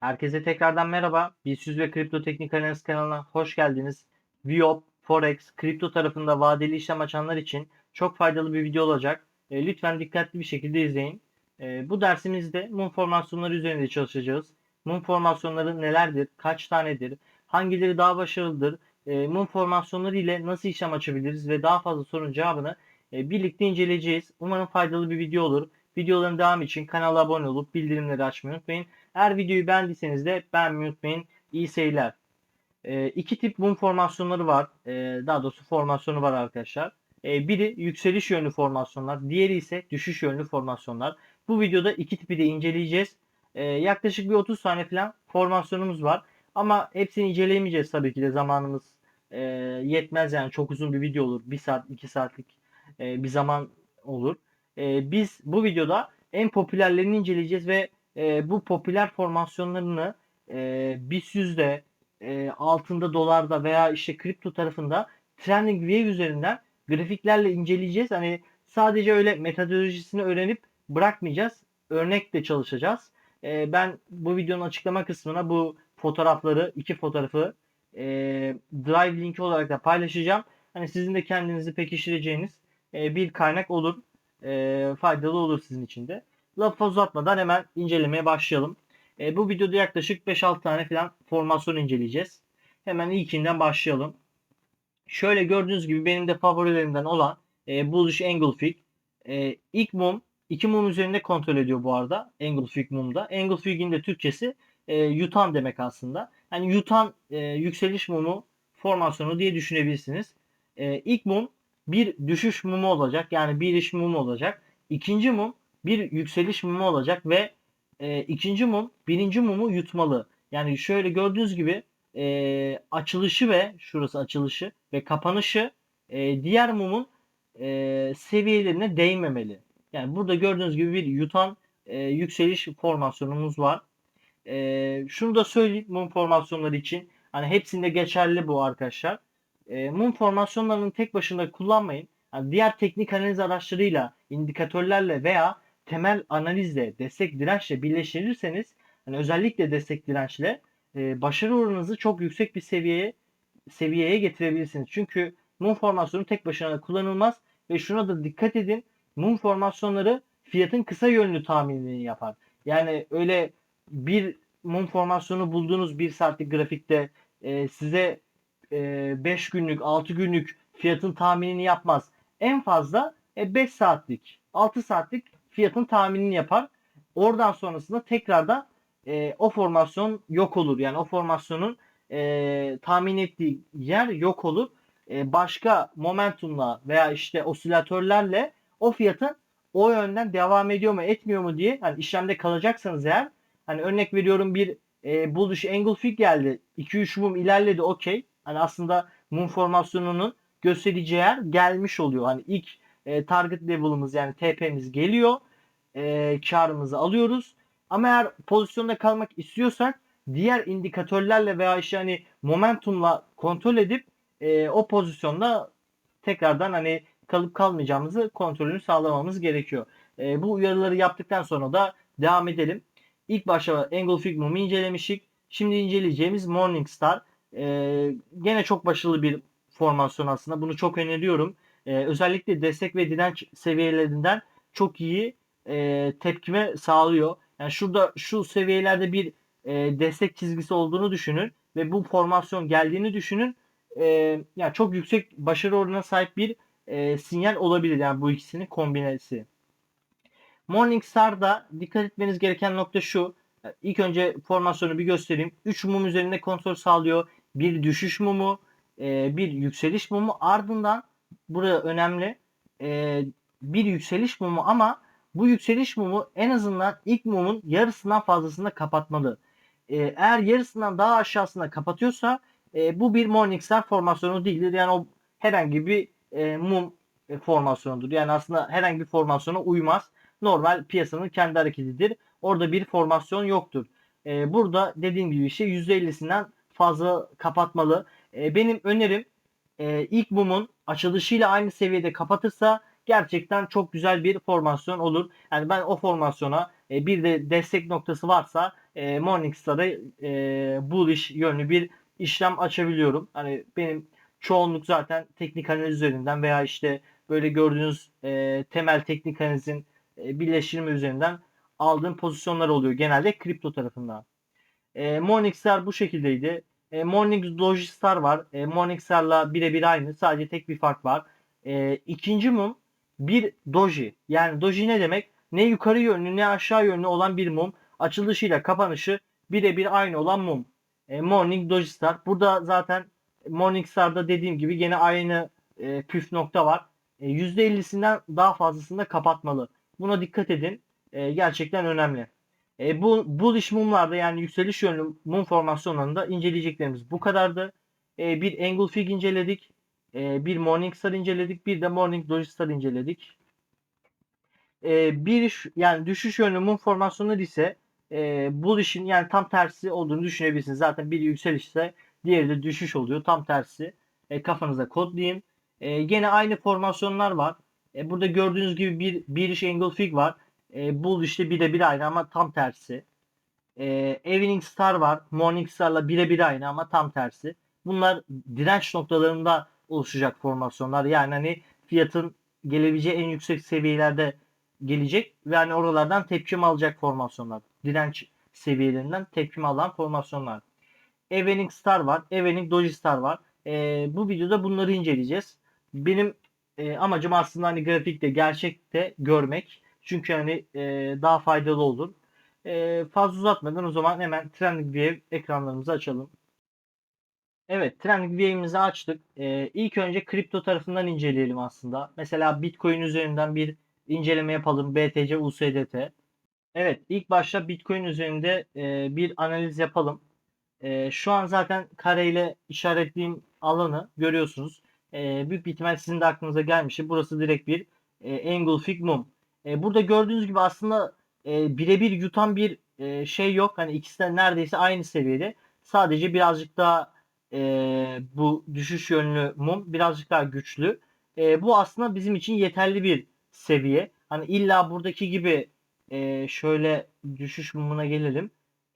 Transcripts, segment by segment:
Herkese tekrardan merhaba. BIST ve Kripto Teknik Analiz kanalına hoş geldiniz. Viop, Forex, kripto tarafında vadeli işlem açanlar için çok faydalı bir video olacak. E, lütfen dikkatli bir şekilde izleyin. E, bu dersimizde mum formasyonları üzerinde çalışacağız. Mum formasyonları nelerdir, kaç tanedir, hangileri daha başarılıdır, e, mum formasyonları ile nasıl işlem açabiliriz ve daha fazla sorunun cevabını e, birlikte inceleyeceğiz. Umarım faydalı bir video olur. Videoların devamı için kanala abone olup bildirimleri açmayı unutmayın. Eğer videoyu beğendiyseniz de beğenmeyi unutmayın. İyi seyirler. E, iki tip mum formasyonları var. E, daha doğrusu formasyonu var arkadaşlar. E, biri yükseliş yönlü formasyonlar. Diğeri ise düşüş yönlü formasyonlar. Bu videoda iki tipi de inceleyeceğiz. E, yaklaşık bir 30 tane falan formasyonumuz var. Ama hepsini inceleyemeyeceğiz tabii ki de zamanımız e, yetmez yani çok uzun bir video olur. 1 saat 2 saatlik e, bir zaman olur. E, biz bu videoda en popülerlerini inceleyeceğiz ve e, bu popüler formasyonlarını e, BIST yüzde e, altında dolarda veya işte kripto tarafında trending wave üzerinden grafiklerle inceleyeceğiz. Hani sadece öyle metodolojisini öğrenip bırakmayacağız. Örnekle çalışacağız. E, ben bu videonun açıklama kısmına bu fotoğrafları, iki fotoğrafı e, drive linki olarak da paylaşacağım. Hani sizin de kendinizi pekiştireceğiniz e, bir kaynak olur. E, faydalı olur sizin için de. Lafı uzatmadan hemen incelemeye başlayalım. E, bu videoda yaklaşık 5-6 tane falan formasyon inceleyeceğiz. Hemen ilkinden başlayalım. Şöyle gördüğünüz gibi benim de favorilerimden olan e, Bullish Angle E, ilk mum, iki mum üzerinde kontrol ediyor bu arada. Angle Fig mumda. Angle Fig'in de Türkçesi e, yutan demek aslında. Yani yutan e, yükseliş mumu formasyonu diye düşünebilirsiniz. E, ilk mum bir düşüş mumu olacak. Yani bir iş mumu olacak. İkinci mum bir yükseliş mumu olacak ve e, ikinci mum birinci mumu yutmalı. Yani şöyle gördüğünüz gibi e, açılışı ve şurası açılışı ve kapanışı e, diğer mumun e, seviyelerine değmemeli. Yani burada gördüğünüz gibi bir yutan e, yükseliş formasyonumuz var. E, şunu da söyleyeyim mum formasyonları için. Hani hepsinde geçerli bu arkadaşlar. E, mum formasyonlarını tek başına kullanmayın. Yani diğer teknik analiz araçlarıyla, indikatörlerle veya temel analizle, destek dirençle birleştirirseniz hani özellikle destek dirençle e, başarı oranınızı çok yüksek bir seviyeye seviyeye getirebilirsiniz. Çünkü mum formasyonu tek başına kullanılmaz ve şuna da dikkat edin. Mum formasyonları fiyatın kısa yönlü tahminini yapar. Yani öyle bir mum formasyonu bulduğunuz bir saatlik grafikte e, size 5 e, günlük, 6 günlük fiyatın tahminini yapmaz. En fazla 5 e, saatlik, 6 saatlik fiyatın tahminini yapar. Oradan sonrasında tekrardan e, o formasyon yok olur. Yani o formasyonun e, tahmin ettiği yer yok olur. E, başka momentumla veya işte osilatörlerle o fiyatın o yönden devam ediyor mu etmiyor mu diye hani işlemde kalacaksanız eğer hani örnek veriyorum bir e, bullish angle fig geldi. 2-3 mum ilerledi okey. Hani aslında mum formasyonunun göstereceği yer gelmiş oluyor. Hani ilk e, target level'ımız yani TP'miz geliyor. E, karımızı alıyoruz. Ama eğer pozisyonda kalmak istiyorsak diğer indikatörlerle veya işte hani momentumla kontrol edip e, o pozisyonda tekrardan hani kalıp kalmayacağımızı kontrolünü sağlamamız gerekiyor. E, bu uyarıları yaptıktan sonra da devam edelim. İlk başta Angle Figmum'u incelemiştik. Şimdi inceleyeceğimiz Morningstar. E, gene çok başarılı bir formasyon aslında. Bunu çok öneriyorum. E, özellikle destek ve direnç seviyelerinden çok iyi e, tepkime sağlıyor. Yani şurada şu seviyelerde bir e, destek çizgisi olduğunu düşünün ve bu formasyon geldiğini düşünün. E, yani çok yüksek başarı oranına sahip bir e, sinyal olabilir yani bu ikisinin kombinesi. Morningstar'da dikkat etmeniz gereken nokta şu. İlk önce formasyonu bir göstereyim. 3 mum üzerinde kontrol sağlıyor. Bir düşüş mumu, e, bir yükseliş mumu. Ardından burada önemli e, bir yükseliş mumu ama bu yükseliş mumu en azından ilk mumun yarısından fazlasını kapatmalı. E, eğer yarısından daha aşağısına kapatıyorsa e, bu bir Morningstar formasyonu değildir. Yani o herhangi bir e, mum e, formasyonudur. Yani aslında herhangi bir formasyona uymaz. Normal piyasanın kendi hareketidir. Orada bir formasyon yoktur. E, burada dediğim gibi şey %50'sinden fazla kapatmalı. E, benim önerim e, ilk mumun açılışıyla aynı seviyede kapatırsa gerçekten çok güzel bir formasyon olur. Yani ben o formasyona e, bir de destek noktası varsa e, Morningstar'a e, bullish yönlü bir işlem açabiliyorum. Hani benim çoğunluk zaten teknik analiz üzerinden veya işte böyle gördüğünüz e, temel teknik analizin e, birleştirme üzerinden aldığım pozisyonlar oluyor genelde kripto tarafından. E, Morningstar bu şekildeydi. E, Morning Logistar var. E, Morningstar'la birebir aynı. Sadece tek bir fark var. E, ikinci mum bir doji. Yani doji ne demek? Ne yukarı yönlü ne aşağı yönlü olan bir mum. Açılışıyla kapanışı birebir aynı olan mum. E, Morning Doji Star. Burada zaten Morningstar'da dediğim gibi gene aynı e, püf nokta var. E, %50'sinden daha fazlasında kapatmalı. Buna dikkat edin. E, gerçekten önemli. E, bu bullish mumlarda yani yükseliş yönlü mum formasyonlarında inceleyeceklerimiz bu kadardı. E, bir Engulfig inceledik. E, bir Morningstar inceledik. Bir de Morning Doji Star inceledik. E, bir yani düşüş yönlü mum formasyonları ise e, bullish'in yani tam tersi olduğunu düşünebilirsiniz. Zaten biri yükseliş ise diğeri de düşüş oluyor. Tam tersi. E, kafanıza kodlayın. E, gene aynı formasyonlar var. E, burada gördüğünüz gibi bir bearish engulfing var. E, bullish'te birebir aynı ama tam tersi. E, Evening Star var. Morning Star'la birebir aynı ama tam tersi. Bunlar direnç noktalarında oluşacak formasyonlar. Yani hani fiyatın gelebileceği en yüksek seviyelerde gelecek ve hani oralardan tepkim alacak formasyonlar. Direnç seviyelerinden tepkim alan formasyonlar. Evening Star var. Evening Doji Star var. E, bu videoda bunları inceleyeceğiz. Benim e, amacım aslında hani grafikte gerçekte görmek. Çünkü hani e, daha faydalı olur. E, fazla uzatmadan o zaman hemen Trending ekranlarımızı açalım. Evet, Trending açtık. E, ilk önce kripto tarafından inceleyelim aslında. Mesela Bitcoin üzerinden bir inceleme yapalım. BTC, USDT. Evet, ilk başta Bitcoin üzerinde e, bir analiz yapalım. E, şu an zaten kareyle işaretlediğim alanı görüyorsunuz. E, büyük bir ihtimal sizin de aklınıza gelmiştir. Burası direkt bir e, engulfing mum. E, burada gördüğünüz gibi aslında e, birebir yutan bir e, şey yok. Hani ikisi de neredeyse aynı seviyede. Sadece birazcık daha e, bu düşüş yönlü mum birazcık daha güçlü. E, bu aslında bizim için yeterli bir seviye. Hani illa buradaki gibi e, şöyle düşüş mumuna gelelim.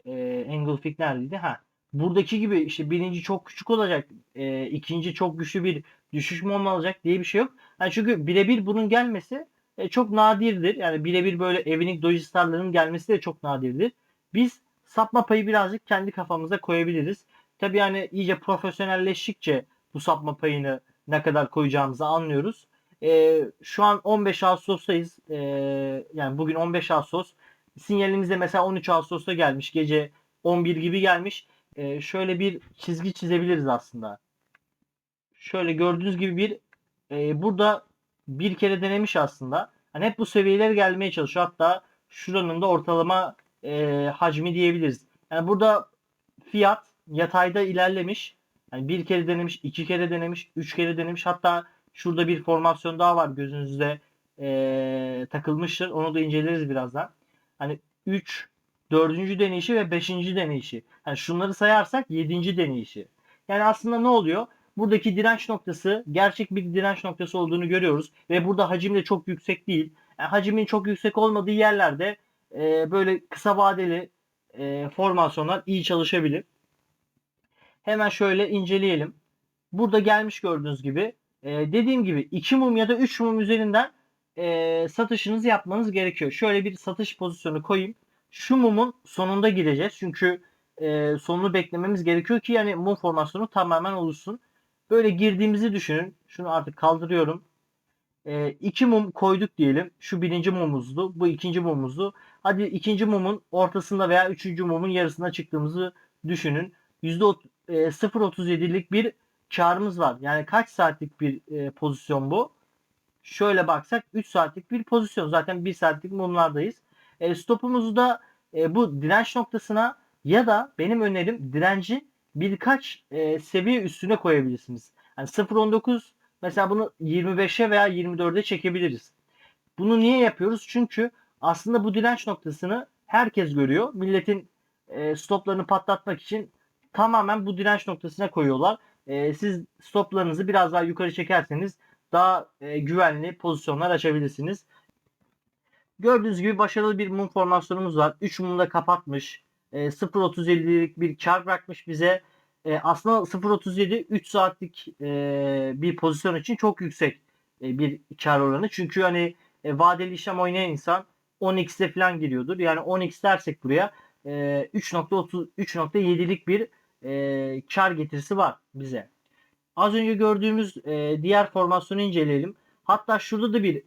E, Engulfing neredeydi? Ha. Buradaki gibi işte birinci çok küçük olacak, e, ikinci çok güçlü bir düşüş mum alacak diye bir şey yok. Yani çünkü birebir bunun gelmesi e, çok nadirdir. Yani birebir böyle Evening Doji Star'ların gelmesi de çok nadirdir. Biz sapma payı birazcık kendi kafamıza koyabiliriz. Tabii yani iyice profesyonelleştikçe bu sapma payını ne kadar koyacağımızı anlıyoruz. E, şu an 15 Ağustos'tayız. E, yani bugün 15 Ağustos. Sinyalimiz de mesela 13 Ağustos'ta gelmiş. Gece 11 gibi gelmiş. E, şöyle bir çizgi çizebiliriz aslında. Şöyle gördüğünüz gibi bir e, burada bir kere denemiş aslında. Hani hep bu seviyelere gelmeye çalışıyor. Hatta şuranın da ortalama e, hacmi diyebiliriz. Yani burada fiyat yatayda ilerlemiş. Yani bir kere denemiş, iki kere denemiş, üç kere denemiş. Hatta şurada bir formasyon daha var gözünüzde e, takılmıştır. Onu da inceleriz birazdan. Hani 3, 4. deneyişi ve 5. deneyişi. Yani şunları sayarsak 7. deneyişi. Yani aslında ne oluyor? Buradaki direnç noktası gerçek bir direnç noktası olduğunu görüyoruz. Ve burada hacim de çok yüksek değil. Yani hacimin çok yüksek olmadığı yerlerde e, böyle kısa vadeli e, formasyonlar iyi çalışabilir. Hemen şöyle inceleyelim. Burada gelmiş gördüğünüz gibi. E, dediğim gibi 2 mum ya da 3 mum üzerinden e, satışınızı yapmanız gerekiyor. Şöyle bir satış pozisyonu koyayım. Şu mumun sonunda gireceğiz. Çünkü e, sonunu beklememiz gerekiyor ki yani mum formasyonu tamamen oluşsun. Böyle girdiğimizi düşünün. Şunu artık kaldırıyorum. E, iki mum koyduk diyelim. Şu birinci mumuzdu. Bu ikinci mumuzdu. Hadi ikinci mumun ortasında veya üçüncü mumun yarısına çıktığımızı düşünün. %0.37'lik e, bir karımız var. Yani kaç saatlik bir e, pozisyon bu? Şöyle baksak 3 saatlik bir pozisyon. Zaten 1 saatlik mumlardayız. E, stopumuzu da e, bu direnç noktasına ya da benim önerim direnci birkaç e, seviye üstüne koyabilirsiniz. Yani 0.19 mesela bunu 25'e veya 24'e çekebiliriz. Bunu niye yapıyoruz? Çünkü aslında bu direnç noktasını herkes görüyor. Milletin e, stoplarını patlatmak için tamamen bu direnç noktasına koyuyorlar. E, siz stoplarınızı biraz daha yukarı çekerseniz daha e, güvenli pozisyonlar açabilirsiniz. Gördüğünüz gibi başarılı bir mum formasyonumuz var. 3 mumu da kapatmış. E, 0.37'lik bir kar bırakmış bize. E, aslında 0.37 3 saatlik e, bir pozisyon için çok yüksek e, bir kar oranı. Çünkü hani e, vadeli işlem oynayan insan 10x'e falan giriyordur. Yani 10x dersek buraya e, 3.30 3.7'lik bir e, kar getirisi var bize. Az önce gördüğümüz e, diğer formasyonu inceleyelim. Hatta şurada da bir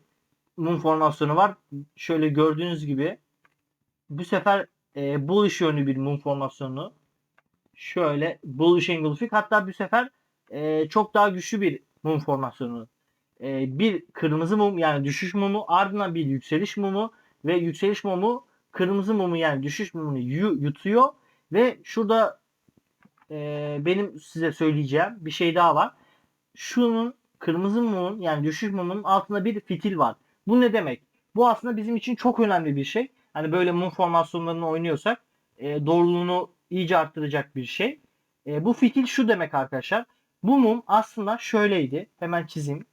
mum formasyonu var. Şöyle gördüğünüz gibi. Bu sefer e, bullish yönlü bir mum formasyonu. Şöyle bullish engulfing. Hatta bu sefer e, çok daha güçlü bir mum formasyonu. E, bir kırmızı mum yani düşüş mumu ardından bir yükseliş mumu ve yükseliş mumu kırmızı mumu yani düşüş mumunu yu- yutuyor ve şurada e, benim size söyleyeceğim bir şey daha var. Şunun kırmızı mumun yani düşüş mumunun altında bir fitil var. Bu ne demek? Bu aslında bizim için çok önemli bir şey. Hani böyle mum formasyonlarını oynuyorsak e, doğruluğunu iyice arttıracak bir şey. E, bu fitil şu demek arkadaşlar. Bu mum aslında şöyleydi. Hemen çizeyim.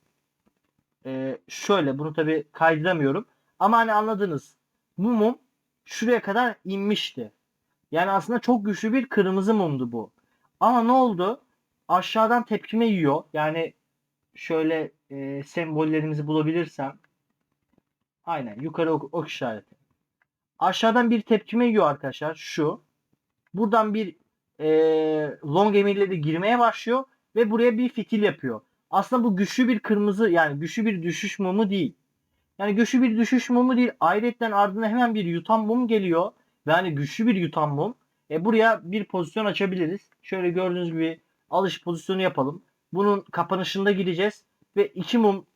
E, şöyle bunu tabi kaydıramıyorum. Ama hani anladınız. Bu mum şuraya kadar inmişti. Yani aslında çok güçlü bir kırmızı mumdu bu. Ama ne oldu? Aşağıdan tepkime yiyor. Yani şöyle e, sembollerimizi bulabilirsem. Aynen yukarı ok, ok işareti. Aşağıdan bir tepkime yiyor arkadaşlar. Şu. Buradan bir e, long emirleri girmeye başlıyor ve buraya bir fitil yapıyor. Aslında bu güçlü bir kırmızı yani güçlü bir düşüş mumu değil. Yani güçlü bir düşüş mumu değil. Ayrıca ardından hemen bir yutan mum geliyor. Ve hani güçlü bir yutan mum. E buraya bir pozisyon açabiliriz. Şöyle gördüğünüz gibi alış pozisyonu yapalım. Bunun kapanışında gideceğiz. Ve iki mum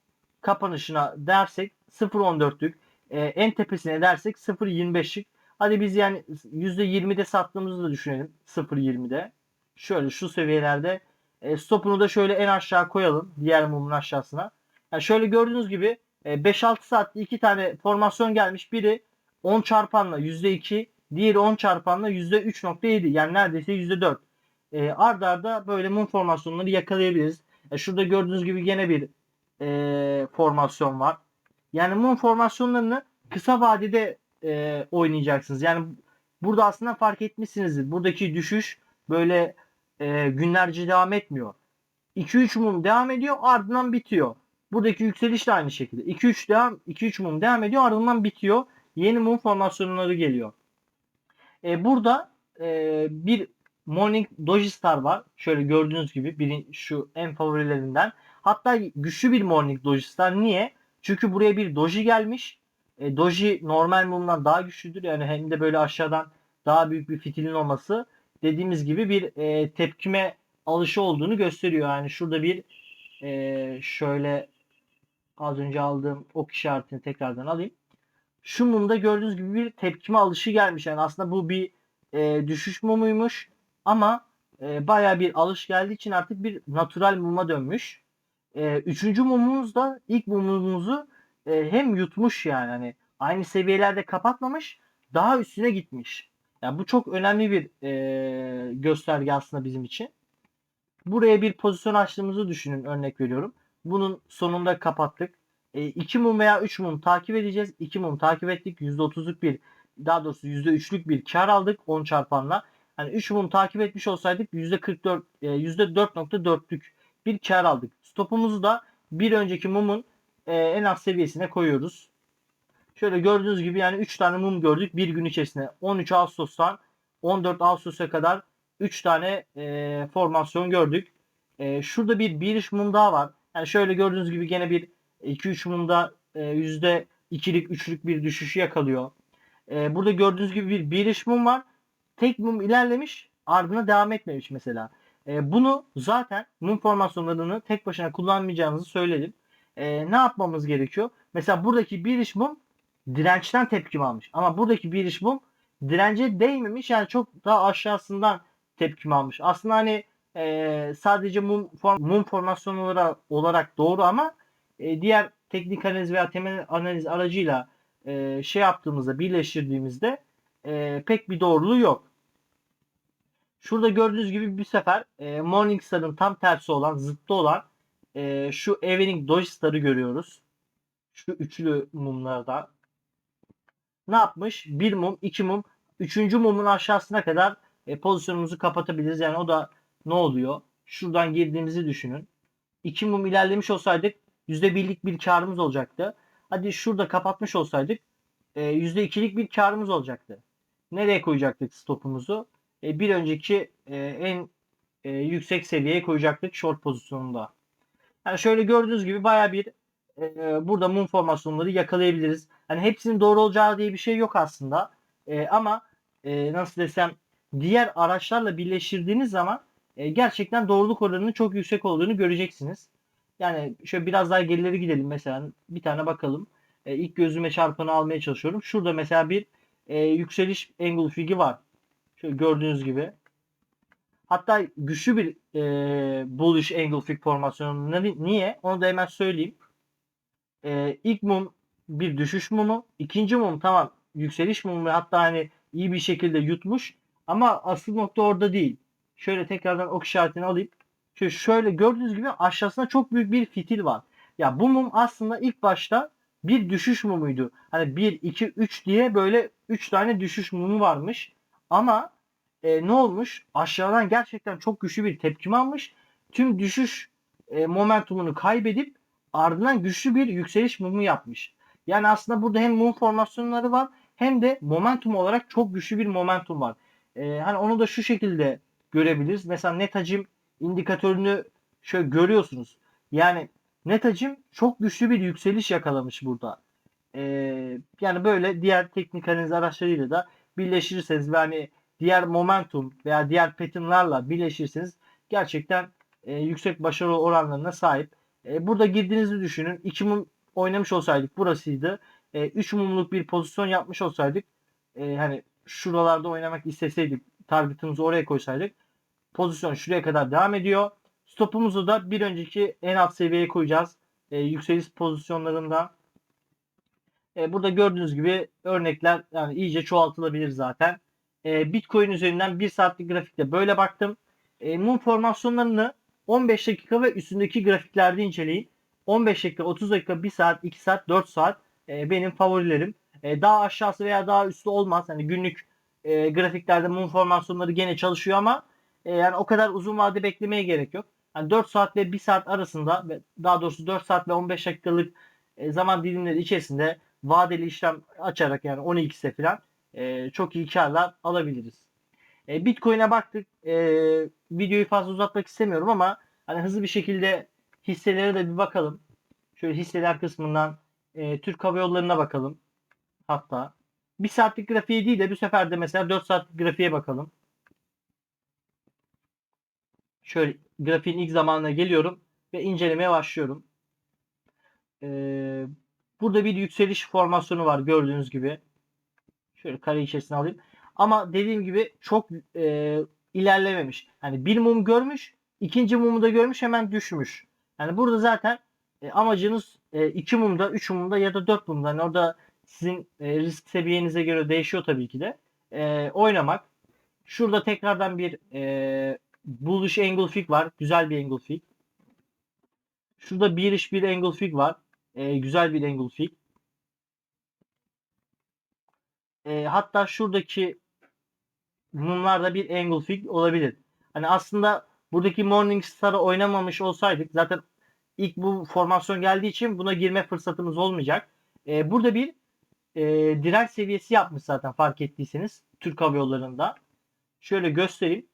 kapanışına dersek 0.14'lük. E, en tepesine dersek 0.25'lik. Hadi biz yani %20'de sattığımızı da düşünelim. 0.20'de. Şöyle şu seviyelerde. E, stopunu da şöyle en aşağı koyalım. Diğer mumun aşağısına. Yani şöyle gördüğünüz gibi e, 5-6 saatte iki tane formasyon gelmiş. Biri 10 çarpanla %2. Diğeri 10 çarpanla %3.7. Yani neredeyse %4. E, arda arda böyle mum formasyonları yakalayabiliriz. E, şurada gördüğünüz gibi yine bir e, formasyon var. Yani mum formasyonlarını kısa vadede e, oynayacaksınız. Yani burada aslında fark etmişsinizdir. Buradaki düşüş böyle e, günlerce devam etmiyor. 2-3 mum devam ediyor ardından bitiyor. Buradaki yükseliş de aynı şekilde. 2-3 devam 2-3 mum devam ediyor ardından bitiyor. Yeni mum formasyonları geliyor. E, burada e, bir Morning Doji Star var. Şöyle gördüğünüz gibi birin, şu en favorilerinden. Hatta güçlü bir Morning Doji Star. Niye? Çünkü buraya bir doji gelmiş. E, doji normal mumdan daha güçlüdür. Yani hem de böyle aşağıdan daha büyük bir fitilin olması dediğimiz gibi bir e, tepkime alışı olduğunu gösteriyor. Yani şurada bir e, şöyle az önce aldığım ok işaretini tekrardan alayım. Şu mumda gördüğünüz gibi bir tepkime alışı gelmiş. Yani aslında bu bir e, düşüş mumuymuş ama e, baya bir alış geldiği için artık bir natural muma dönmüş. E, üçüncü mumumuz da ilk mumumuzu e, hem yutmuş yani hani aynı seviyelerde kapatmamış daha üstüne gitmiş. Yani bu çok önemli bir e, gösterge aslında bizim için. Buraya bir pozisyon açtığımızı düşünün örnek veriyorum. Bunun sonunda kapattık. 2 mum veya 3 mum takip edeceğiz. 2 mum takip ettik. %30'luk bir daha doğrusu %3'lük bir kar aldık 10 çarpanla. Hani 3 mum takip etmiş olsaydık %44 %4.4'lük bir kar aldık. Stopumuzu da bir önceki mumun e, en alt seviyesine koyuyoruz. Şöyle gördüğünüz gibi yani 3 tane mum gördük bir gün içerisinde. 13 Ağustos'tan 14 Ağustos'a kadar 3 tane e, formasyon gördük. E, şurada bir bir iş mum daha var. Yani şöyle gördüğünüz gibi gene bir 2-3 mumda e, %2'lik 3'lük bir düşüşü yakalıyor. E, burada gördüğünüz gibi bir bir iş mum var. Tek mum ilerlemiş ardına devam etmemiş mesela. E, bunu zaten mum formasyonlarını tek başına kullanmayacağınızı söyledim. E, ne yapmamız gerekiyor? Mesela buradaki bir iş mum dirençten tepkim almış. Ama buradaki bir iş mum dirence değmemiş. Yani çok daha aşağısından tepkim almış. Aslında hani e, sadece mum, form, mum formasyonu olarak, olarak doğru ama e, diğer teknik analiz veya temel analiz aracıyla e, şey yaptığımızda birleştirdiğimizde e, pek bir doğruluğu yok. Şurada gördüğünüz gibi bir sefer e, Morningstar'ın tam tersi olan, zıttı olan e, şu Evening Doge görüyoruz. Şu üçlü mumlarda. ne yapmış? Bir mum, iki mum, üçüncü mumun aşağısına kadar e, pozisyonumuzu kapatabiliriz. Yani o da ne oluyor? Şuradan girdiğimizi düşünün. İki mum ilerlemiş olsaydık %1'lik bir karımız olacaktı. Hadi şurada kapatmış olsaydık e, %2'lik bir karımız olacaktı. Nereye koyacaktık stopumuzu? E, bir önceki e, en e, yüksek seviyeye koyacaktık short pozisyonunda. Yani şöyle gördüğünüz gibi baya bir e, burada mum formasyonları yakalayabiliriz. Hani hepsinin doğru olacağı diye bir şey yok aslında. E, ama e, nasıl desem diğer araçlarla birleştirdiğiniz zaman e, gerçekten doğruluk oranının çok yüksek olduğunu göreceksiniz. Yani şöyle biraz daha gerileri gidelim mesela bir tane bakalım. E, ilk gözüme çarpanı almaya çalışıyorum. Şurada mesela bir e, yükseliş engulfing'i var. Şöyle gördüğünüz gibi. Hatta güçlü bir e, bullish engulfing formasyonu. Ne- Niye? Onu da hemen söyleyeyim. E, ilk mum bir düşüş mumu. ikinci mum tamam yükseliş mumu hatta hani iyi bir şekilde yutmuş. Ama asıl nokta orada değil. Şöyle tekrardan ok işaretini alayım. Şöyle, şöyle gördüğünüz gibi aşağısında çok büyük bir fitil var. Ya bu mum aslında ilk başta bir düşüş mumuydu. Hani 1, 2, 3 diye böyle 3 tane düşüş mumu varmış. Ama e, ne olmuş? Aşağıdan gerçekten çok güçlü bir tepkim almış. Tüm düşüş e, momentumunu kaybedip ardından güçlü bir yükseliş mumu yapmış. Yani aslında burada hem mum formasyonları var hem de momentum olarak çok güçlü bir momentum var. E, hani onu da şu şekilde görebiliriz. Mesela net hacim indikatörünü şöyle görüyorsunuz. Yani net hacim çok güçlü bir yükseliş yakalamış burada. E, yani böyle diğer teknik analiz araçlarıyla da birleştirirseniz ve hani diğer momentum veya diğer patternlarla birleşirseniz gerçekten e, yüksek başarı oranlarına sahip. E, burada girdiğinizi düşünün. 2 mum oynamış olsaydık burasıydı. 3 e, mumluk bir pozisyon yapmış olsaydık e, hani şuralarda oynamak isteseydik targetımızı oraya koysaydık pozisyon şuraya kadar devam ediyor. Stopumuzu da bir önceki en alt seviyeye koyacağız. E, yükseliş pozisyonlarında. E, burada gördüğünüz gibi örnekler yani iyice çoğaltılabilir zaten. E, Bitcoin üzerinden 1 saatlik grafikte böyle baktım. E, mum formasyonlarını 15 dakika ve üstündeki grafiklerde inceleyin. 15 dakika, 30 dakika, 1 saat, 2 saat, 4 saat e, benim favorilerim. E, daha aşağısı veya daha üstü olmaz. Hani günlük e, grafiklerde mum formasyonları gene çalışıyor ama e, yani o kadar uzun vade beklemeye gerek yok. Yani 4 saat ve 1 saat arasında daha doğrusu 4 saat ve 15 dakikalık e, zaman dilimleri içerisinde vadeli işlem açarak yani 12'se falan e, çok iyi karlar alabiliriz. E, Bitcoin'e baktık. E, videoyu fazla uzatmak istemiyorum ama hani hızlı bir şekilde hisselere de bir bakalım. Şöyle hisseler kısmından e, Türk Hava Yolları'na bakalım. Hatta bir saatlik grafiğe değil de bu sefer de mesela 4 saatlik grafiğe bakalım. Şöyle grafiğin ilk zamanına geliyorum ve incelemeye başlıyorum. Ee, burada bir yükseliş formasyonu var gördüğünüz gibi. Şöyle kare içerisine alayım. Ama dediğim gibi çok e, ilerlememiş. Yani bir mum görmüş, ikinci mumu da görmüş hemen düşmüş. Yani burada zaten e, amacınız e, iki mumda, üç mumda ya da dört mumda. Yani orada sizin e, risk seviyenize göre değişiyor tabii ki de. E, oynamak. Şurada tekrardan bir e, bullish angle fig var. Güzel bir angle fig. Şurada bir iş bir angle fig var. E, güzel bir angle fig. E, hatta şuradaki mumlarda bir angle fig olabilir. Hani aslında buradaki Morningstar'ı oynamamış olsaydık zaten ilk bu formasyon geldiği için buna girme fırsatımız olmayacak. E, burada bir e, direnç seviyesi yapmış zaten fark ettiyseniz Türk Hava Yolları'nda. Şöyle göstereyim.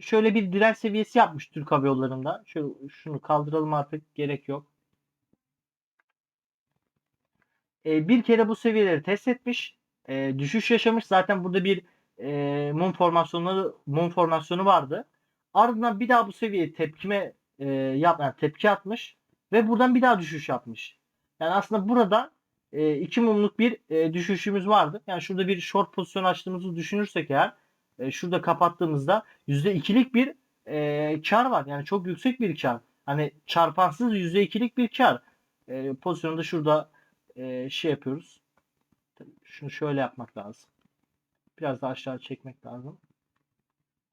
Şöyle bir direnç seviyesi yapmış Türk Hava Yolları'nda. Şöyle şunu kaldıralım artık gerek yok. E, bir kere bu seviyeleri test etmiş. E, düşüş yaşamış. Zaten burada bir e, mum formasyonu mum formasyonu vardı. Ardından bir daha bu seviyeye tepkime e, yap, yani tepki atmış ve buradan bir daha düşüş yapmış. Yani aslında burada e, iki mumluk bir e, düşüşümüz vardı. Yani şurada bir short pozisyon açtığımızı düşünürsek eğer e, şurada kapattığımızda %2'lik bir e, kar var. Yani çok yüksek bir kar. Hani çarpansız %2'lik bir kar. E, pozisyonu da şurada e, şey yapıyoruz. Şunu şöyle yapmak lazım. Biraz daha aşağı çekmek lazım.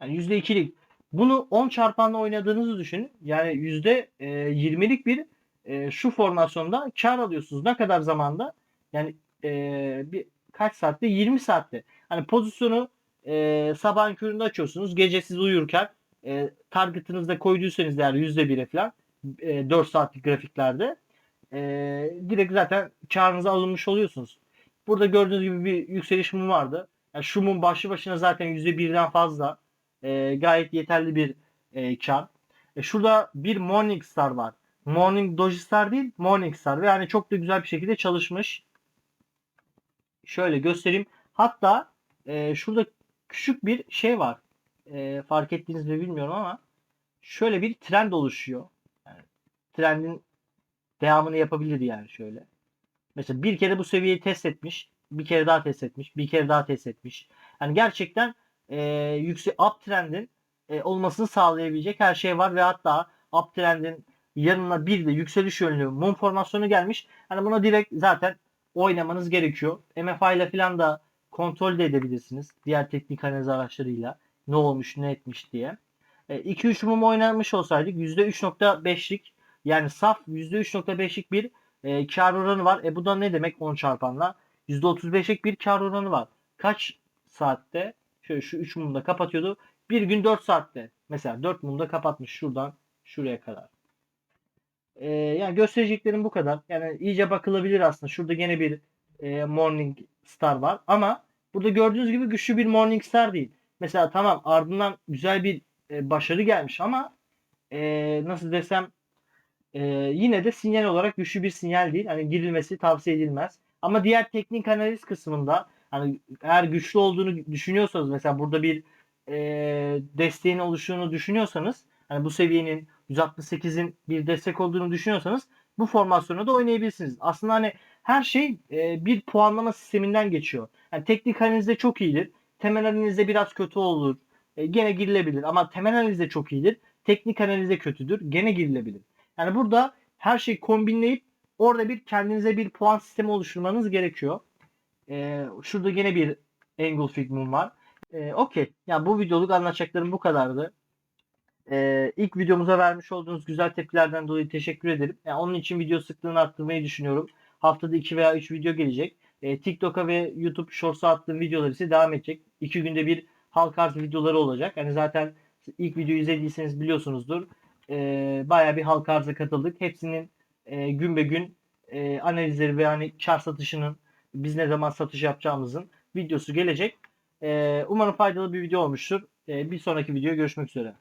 Yani %2'lik. Bunu 10 çarpanla oynadığınızı düşünün. Yani %20'lik bir e, şu formasyonda kar alıyorsunuz. Ne kadar zamanda? Yani e, bir kaç saatte? 20 saatte. Hani pozisyonu e, sabahın köründe açıyorsunuz. Gece siz uyurken e, target'ınızda koyduysanız eğer %1'e falan e, 4 saatlik grafiklerde e, direkt zaten karınıza alınmış oluyorsunuz. Burada gördüğünüz gibi bir yükseliş mum vardı. Yani şu mum başlı başına zaten %1'den fazla. E, gayet yeterli bir e, kar. E, şurada bir Morningstar var. Morning Doji Star değil Morningstar ve yani çok da güzel bir şekilde çalışmış. Şöyle göstereyim. Hatta e, şurada küçük bir şey var. E, fark ettiğiniz mi bilmiyorum ama şöyle bir trend oluşuyor. Yani trendin devamını yapabilir yani şöyle. Mesela bir kere bu seviyeyi test etmiş. Bir kere daha test etmiş. Bir kere daha test etmiş. Yani gerçekten e, yüksek uptrendin e, olmasını sağlayabilecek her şey var ve hatta uptrendin yanına bir de yükseliş yönlü mum formasyonu gelmiş. Hani buna direkt zaten oynamanız gerekiyor. MFI ile falan da kontrol de edebilirsiniz. Diğer teknik analiz araçlarıyla ne olmuş ne etmiş diye. 2-3 mum oynamış olsaydık %3.5'lik yani saf %3.5'lik bir e, kar oranı var. E bu da ne demek 10 çarpanla? %35'lik bir kar oranı var. Kaç saatte? Şöyle şu 3 mumda kapatıyordu. Bir gün 4 saatte. Mesela 4 mumda kapatmış şuradan şuraya kadar. E, yani göstereceklerim bu kadar. Yani iyice bakılabilir aslında. Şurada gene bir e, Morning Star var. Ama burada gördüğünüz gibi güçlü bir Morning Star değil. Mesela tamam ardından güzel bir e, başarı gelmiş ama e, nasıl desem e, yine de sinyal olarak güçlü bir sinyal değil. Hani girilmesi tavsiye edilmez. Ama diğer teknik analiz kısmında hani eğer güçlü olduğunu düşünüyorsanız mesela burada bir e, desteğin oluştuğunu düşünüyorsanız hani bu seviyenin 168'in bir destek olduğunu düşünüyorsanız bu formasyonu da oynayabilirsiniz. Aslında hani her şey e, bir puanlama sisteminden geçiyor. Yani teknik analizde çok iyidir. Temel analizde biraz kötü olur. E, gene girilebilir ama temel analizde çok iyidir. Teknik analizde kötüdür. Gene girilebilir. Yani burada her şeyi kombinleyip orada bir kendinize bir puan sistemi oluşturmanız gerekiyor. E, şurada gene bir Engulfing Moon var. E, Okey. Yani bu videoluk anlatacaklarım bu kadardı. Ee, ilk videomuza vermiş olduğunuz güzel tepkilerden dolayı teşekkür ederim. Yani onun için video sıklığını arttırmayı düşünüyorum. Haftada 2 veya 3 video gelecek. Ee, TikTok'a ve YouTube Shorts'a attığım videolar ise devam edecek. 2 günde bir halk arz videoları olacak. Yani zaten ilk videoyu izlediyseniz biliyorsunuzdur. Ee, bayağı bir halk arza katıldık. Hepsinin e, gün be gün e, analizleri ve hani kar satışının biz ne zaman satış yapacağımızın videosu gelecek. Ee, umarım faydalı bir video olmuştur. Ee, bir sonraki video görüşmek üzere.